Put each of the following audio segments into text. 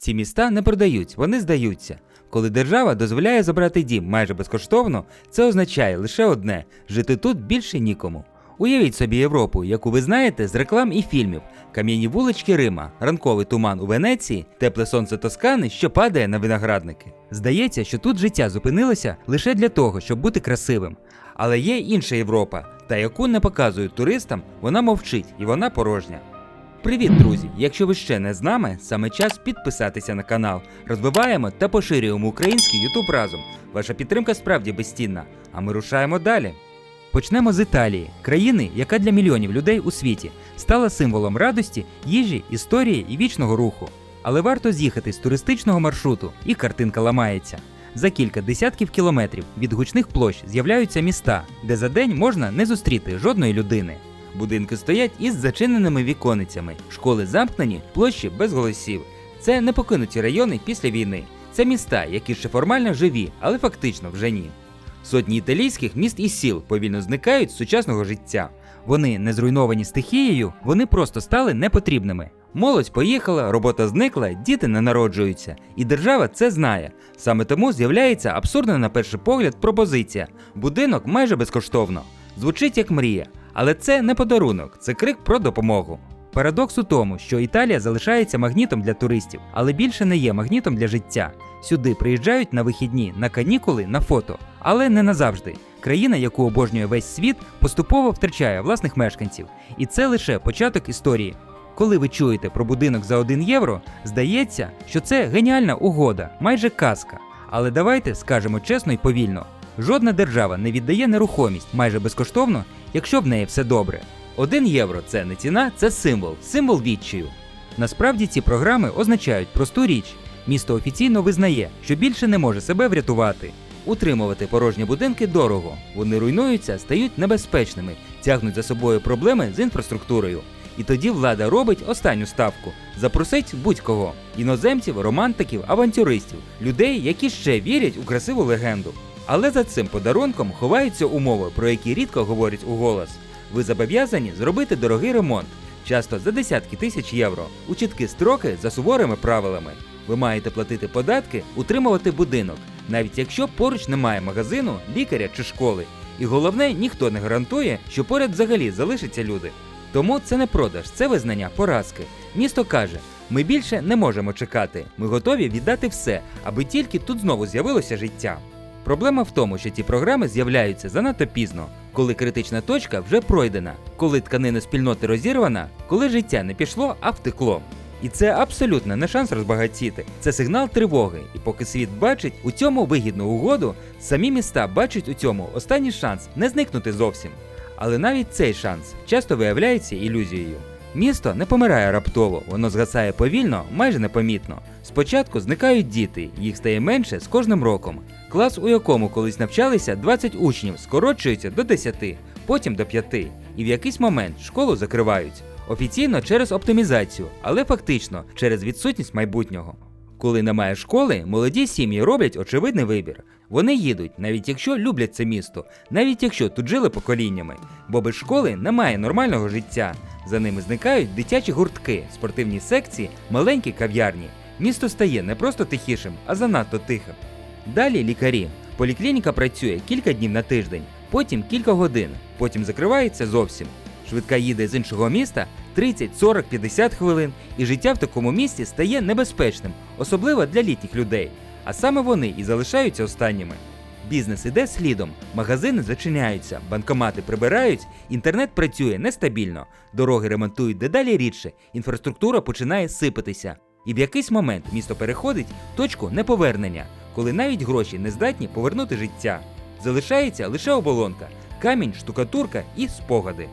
Ці міста не продають, вони здаються. Коли держава дозволяє забрати дім майже безкоштовно, це означає лише одне жити тут більше нікому. Уявіть собі Європу, яку ви знаєте з реклам і фільмів: кам'яні вулички Рима, ранковий туман у Венеції, тепле сонце Тоскани, що падає на виноградники. Здається, що тут життя зупинилося лише для того, щоб бути красивим. Але є інша Європа, та яку не показують туристам, вона мовчить і вона порожня. Привіт, друзі! Якщо ви ще не з нами, саме час підписатися на канал. Розвиваємо та поширюємо український YouTube разом. Ваша підтримка справді безцінна. А ми рушаємо далі. Почнемо з Італії, країни, яка для мільйонів людей у світі стала символом радості, їжі, історії і вічного руху. Але варто з'їхати з туристичного маршруту, і картинка ламається. За кілька десятків кілометрів від гучних площ з'являються міста, де за день можна не зустріти жодної людини. Будинки стоять із зачиненими віконицями, школи замкнені, площі без голосів. Це не покинуті райони після війни. Це міста, які ще формально живі, але фактично вже ні. Сотні італійських міст і сіл повільно зникають з сучасного життя. Вони не зруйновані стихією, вони просто стали непотрібними. Молодь поїхала, робота зникла, діти не народжуються, і держава це знає. Саме тому з'являється абсурдна на перший погляд пропозиція: будинок майже безкоштовно. Звучить як мрія, але це не подарунок, це крик про допомогу. Парадокс у тому, що Італія залишається магнітом для туристів, але більше не є магнітом для життя. Сюди приїжджають на вихідні, на канікули, на фото, але не назавжди. Країна, яку обожнює весь світ, поступово втрачає власних мешканців, і це лише початок історії. Коли ви чуєте про будинок за 1 євро, здається, що це геніальна угода, майже казка. Але давайте скажемо чесно і повільно: жодна держава не віддає нерухомість майже безкоштовно, якщо в неї все добре. 1 євро це не ціна, це символ, символ відчаю. Насправді ці програми означають просту річ: місто офіційно визнає, що більше не може себе врятувати. Утримувати порожні будинки дорого, вони руйнуються, стають небезпечними, тягнуть за собою проблеми з інфраструктурою. І тоді влада робить останню ставку: запросить будь-кого іноземців, романтиків, авантюристів, людей, які ще вірять у красиву легенду. Але за цим подарунком ховаються умови, про які рідко говорять у голос. Ви зобов'язані зробити дорогий ремонт, часто за десятки тисяч євро, у чіткі строки за суворими правилами. Ви маєте платити податки, утримувати будинок, навіть якщо поруч немає магазину, лікаря чи школи. І головне, ніхто не гарантує, що поряд взагалі залишаться люди. Тому це не продаж, це визнання поразки. Місто каже: ми більше не можемо чекати, ми готові віддати все, аби тільки тут знову з'явилося життя. Проблема в тому, що ці програми з'являються занадто пізно, коли критична точка вже пройдена, коли тканина спільноти розірвана, коли життя не пішло, а втекло. І це абсолютно не шанс розбагатіти. Це сигнал тривоги. І поки світ бачить у цьому вигідну угоду, самі міста бачать у цьому останній шанс не зникнути зовсім. Але навіть цей шанс часто виявляється ілюзією. Місто не помирає раптово, воно згасає повільно, майже непомітно. Спочатку зникають діти, їх стає менше з кожним роком. Клас, у якому колись навчалися 20 учнів, скорочується до 10, потім до 5. І в якийсь момент школу закривають. Офіційно через оптимізацію, але фактично через відсутність майбутнього. Коли немає школи, молоді сім'ї роблять очевидний вибір. Вони їдуть, навіть якщо люблять це місто, навіть якщо тут жили поколіннями. Бо без школи немає нормального життя. За ними зникають дитячі гуртки, спортивні секції, маленькі кав'ярні. Місто стає не просто тихішим, а занадто тихим. Далі лікарі. Поліклініка працює кілька днів на тиждень, потім кілька годин, потім закривається зовсім. Швидка їде з іншого міста 30, 40, 50 хвилин, і життя в такому місті стає небезпечним, особливо для літніх людей. А саме вони і залишаються останніми. Бізнес іде слідом, магазини зачиняються, банкомати прибирають, інтернет працює нестабільно, дороги ремонтують дедалі рідше, інфраструктура починає сипатися. І в якийсь момент місто переходить в точку неповернення, коли навіть гроші не здатні повернути життя. Залишається лише оболонка, камінь, штукатурка і спогади.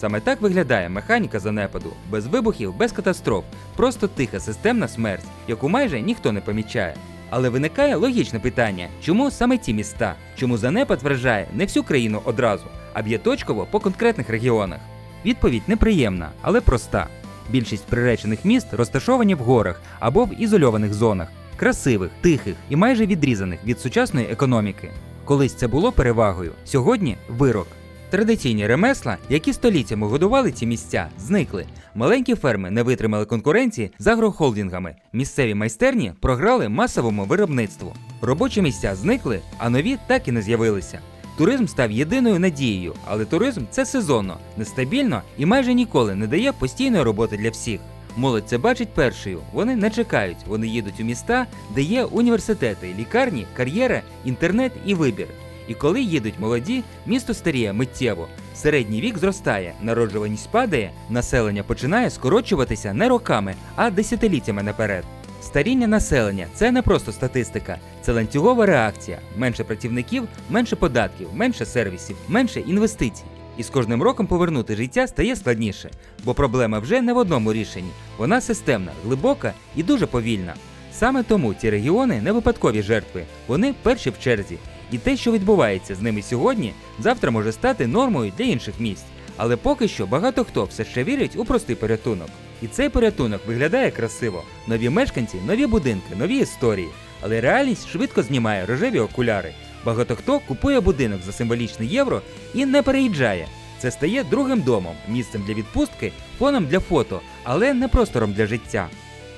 Саме так виглядає механіка занепаду, без вибухів, без катастроф, просто тиха системна смерть, яку майже ніхто не помічає. Але виникає логічне питання, чому саме ті міста? Чому занепад вражає не всю країну одразу, а б'є точково по конкретних регіонах? Відповідь неприємна, але проста. Більшість приречених міст розташовані в горах або в ізольованих зонах, красивих, тихих і майже відрізаних від сучасної економіки. Колись це було перевагою, сьогодні вирок. Традиційні ремесла, які століттями годували ці місця, зникли. Маленькі ферми не витримали конкуренції з агрохолдингами. Місцеві майстерні програли масовому виробництву. Робочі місця зникли, а нові так і не з'явилися. Туризм став єдиною надією, але туризм це сезонно, нестабільно і майже ніколи не дає постійної роботи для всіх. Молодь це бачить першою. Вони не чекають, вони їдуть у міста, де є університети, лікарні, кар'єра, інтернет і вибір. І коли їдуть молоді, місто старіє миттєво. Середній вік зростає, народжуваність падає, населення починає скорочуватися не роками, а десятиліттями наперед. Старіння населення це не просто статистика, це ланцюгова реакція. Менше працівників, менше податків, менше сервісів, менше інвестицій. І з кожним роком повернути життя стає складніше, бо проблема вже не в одному рішенні. Вона системна, глибока і дуже повільна. Саме тому ці регіони не випадкові жертви, вони перші в черзі. І те, що відбувається з ними сьогодні, завтра може стати нормою для інших місць. Але поки що багато хто все ще вірить у простий порятунок. І цей порятунок виглядає красиво: нові мешканці, нові будинки, нові історії. Але реальність швидко знімає рожеві окуляри. Багато хто купує будинок за символічний євро і не переїжджає. Це стає другим домом, місцем для відпустки, фоном для фото, але не простором для життя.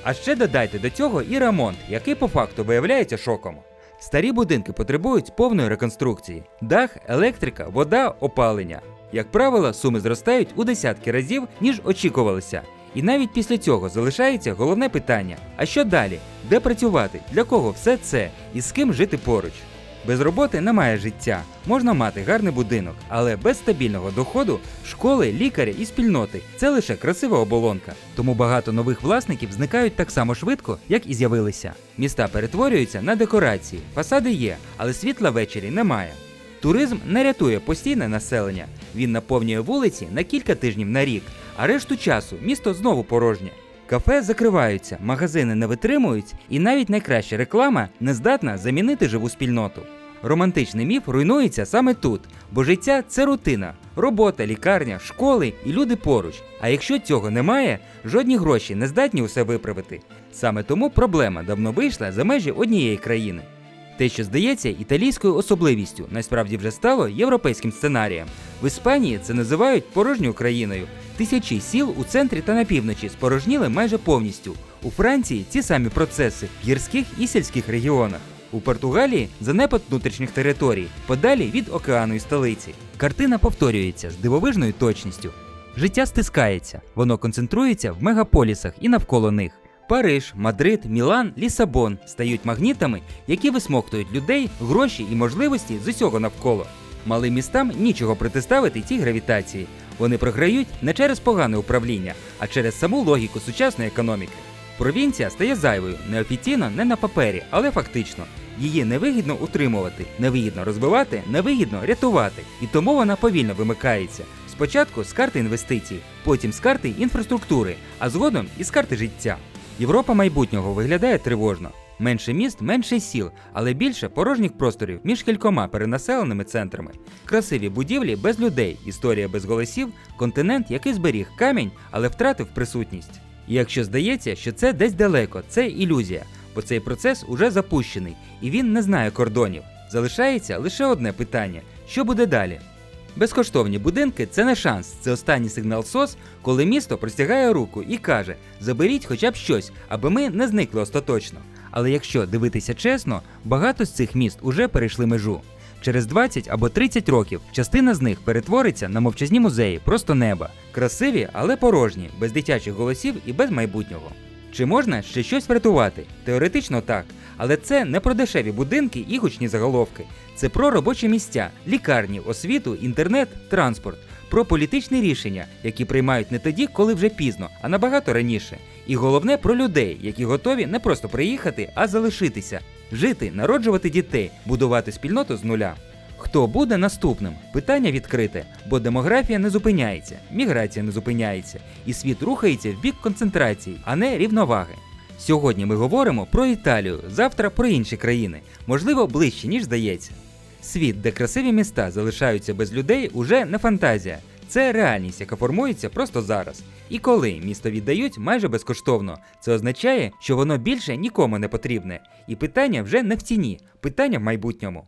А ще додайте до цього і ремонт, який по факту виявляється шоком. Старі будинки потребують повної реконструкції: дах, електрика, вода, опалення. Як правило, суми зростають у десятки разів, ніж очікувалося. І навіть після цього залишається головне питання: а що далі? Де працювати? Для кого все це? І з ким жити поруч? Без роботи немає життя. Можна мати гарний будинок, але без стабільного доходу, школи, лікаря і спільноти це лише красива оболонка. Тому багато нових власників зникають так само швидко, як і з'явилися. Міста перетворюються на декорації, фасади є, але світла ввечері немає. Туризм не рятує постійне населення. Він наповнює вулиці на кілька тижнів на рік, а решту часу місто знову порожнє. Кафе закриваються, магазини не витримують, і навіть найкраща реклама не здатна замінити живу спільноту. Романтичний міф руйнується саме тут, бо життя це рутина, робота, лікарня, школи і люди поруч. А якщо цього немає, жодні гроші не здатні усе виправити. Саме тому проблема давно вийшла за межі однієї країни. Те, що здається італійською особливістю, насправді вже стало європейським сценарієм. В Іспанії це називають порожньою країною. Тисячі сіл у центрі та на півночі спорожніли майже повністю. У Франції ці самі процеси в гірських і сільських регіонах. У Португалії занепад внутрішніх територій, подалі від океану і столиці. Картина повторюється з дивовижною точністю. Життя стискається, воно концентрується в мегаполісах і навколо них. Париж, Мадрид, Мілан, Лісабон стають магнітами, які висмоктують людей, гроші і можливості з усього навколо. Малим містам нічого протиставити цій гравітації. Вони програють не через погане управління, а через саму логіку сучасної економіки. Провінція стає зайвою неофіційно, не на папері, але фактично. Її невигідно утримувати, невигідно розвивати, невигідно рятувати. І тому вона повільно вимикається. Спочатку з карти інвестицій, потім з карти інфраструктури, а згодом і з карти життя. Європа майбутнього виглядає тривожно. Менше міст, менше сіл, але більше порожніх просторів між кількома перенаселеними центрами. Красиві будівлі без людей, історія без голосів, континент, який зберіг камінь, але втратив присутність. І якщо здається, що це десь далеко, це ілюзія, бо цей процес уже запущений і він не знає кордонів. Залишається лише одне питання: що буде далі? Безкоштовні будинки це не шанс, це останній сигнал СОС, коли місто простягає руку і каже: заберіть хоча б щось, аби ми не зникли остаточно. Але якщо дивитися чесно, багато з цих міст уже перейшли межу. Через 20 або 30 років частина з них перетвориться на мовчазні музеї, просто неба, красиві, але порожні, без дитячих голосів і без майбутнього. Чи можна ще щось врятувати? Теоретично так, але це не про дешеві будинки і гучні заголовки. Це про робочі місця, лікарні, освіту, інтернет, транспорт, про політичні рішення, які приймають не тоді, коли вже пізно, а набагато раніше. І головне про людей, які готові не просто приїхати, а залишитися, жити, народжувати дітей, будувати спільноту з нуля. Хто буде наступним? Питання відкрите, бо демографія не зупиняється, міграція не зупиняється, і світ рухається в бік концентрації, а не рівноваги. Сьогодні ми говоримо про Італію, завтра про інші країни, можливо, ближче, ніж здається. Світ, де красиві міста залишаються без людей, уже не фантазія. Це реальність, яка формується просто зараз. І коли місто віддають майже безкоштовно, це означає, що воно більше нікому не потрібне. І питання вже не в ціні, питання в майбутньому.